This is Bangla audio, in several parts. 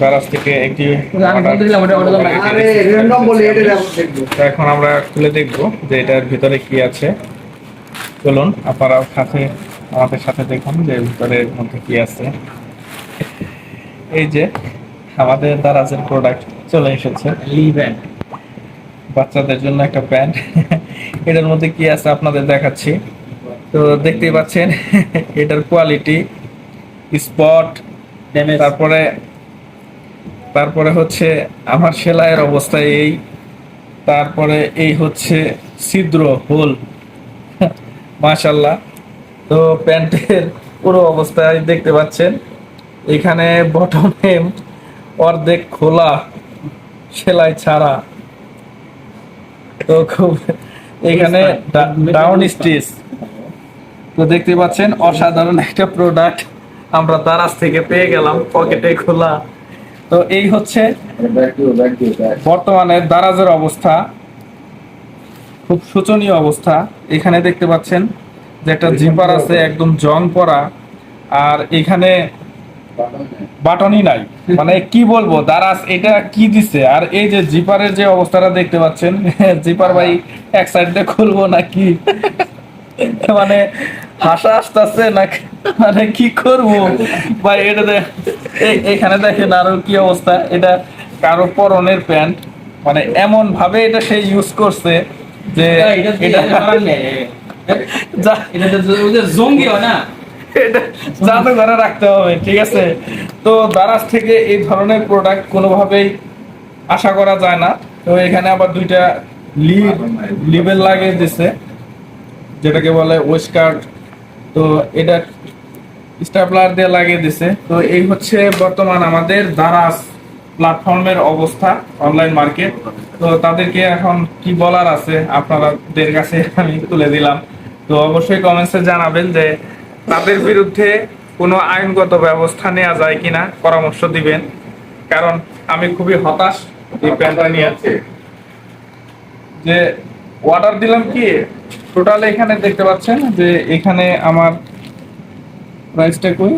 দারাজ থেকে একটি এখন আমরা খুলে দেখব যে এটার ভিতরে কি আছে। চলুন আপনারা সাথে আমাদের সাথে দেখুন যে ভিতরের মধ্যে কি আছে। এই যে আমাদের দারাজের প্রোডাক্ট চলে এসেছে। লিভেন বাচ্চাদের জন্য একটা প্যান্ট এটার মধ্যে কি আছে আপনাদের দেখাচ্ছি। তো দেখতেই পাচ্ছেন এটার কোয়ালিটি স্পট তারপরে তারপরে হচ্ছে আমার সেলাইয়ের অবস্থা এই তারপরে এই হচ্ছে ছিদ্র হোল। মাশাল্লাহ তো প্যান্টের পুরো অবস্থায় দেখতে পাচ্ছেন এখানে বটমে অর্ধেক খোলা সেলাই ছাড়া। তো খুব এখানে ডাউন স্টিচ তো দেখতে পাচ্ছেন অসাধারণ একটা প্রোডাক্ট আমরা দারাজ থেকে পেয়ে গেলাম পকেটে খোলা। তো এই হচ্ছে বর্তমানে দারাজের অবস্থা খুব শোচনীয় অবস্থা। এখানে দেখতে পাচ্ছেন যে একটা জিপার আছে একদম জং পরা আর এখানে বাটনই নাই। মানে কি বলব দারাজ এটা কি দিছে? আর এই যে জিপারের যে অবস্থাটা দেখতে পাচ্ছেন জিপার ভাই এক সাইড দিয়ে খুলবো নাকি? মানে হাসা আসতেছে না মানে কি করব? ভাই এটা এখানে দেখেন আরও কি অবস্থা। এটা কারও পরনের প্যান্ট। মানে এমন ভাবে এটা সে ইউজ করছে যে এটা জঙ্গি হয় না? রাখতে হবে ঠিক আছে? তো দারাজ থেকে এই ধরনের প্রোডাক্ট কোনোভাবেই আশা করা যায় না। তো এখানে আবার দুইটা লিড লিবেল লাগিয়ে দিছে যেটাকে বলে ওয়েস্টকার্ট তো এটা স্টাপলার দিয়ে লাগিয়ে দিছে। তো এই হচ্ছে বর্তমান আমাদের দারাজ প্ল্যাটফর্মের অবস্থা অনলাইন মার্কেট তো তাদেরকে এখন কি বলার আছে? আপনাদের কাছে আমি তুলে দিলাম। তো অবশ্যই কমেন্টসে জানাবেন যে তাদের বিরুদ্ধে কোনো আইনগত ব্যবস্থা নেওয়া যায় কিনা, পরামর্শ দিবেন। কারণ আমি খুবই হতাশ এই প্যান্টটা নিয়ে। যে অর্ডার দিলাম কি? টোটাল এখানে দেখতে পাচ্ছেন যে এখানে আমার প্রাইসটা কই?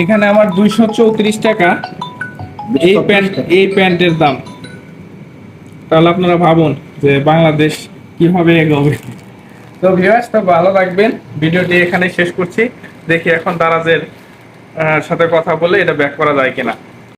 এখানে আমার দুইশো চৌত্রিশ টাকা। এই প্যান্ট এই প্যান্টের দাম। তাহলে আপনারা ভাবুন যে বাংলাদেশ কীভাবে এগোবে। তো ভিউয়ার্স তো ভালো থাকবেন। ভিডিওটি এখানে শেষ করছি। দেখি এখন দারাজের সাথে কথা বলে এটা ব্যাক করা যায় কিনা।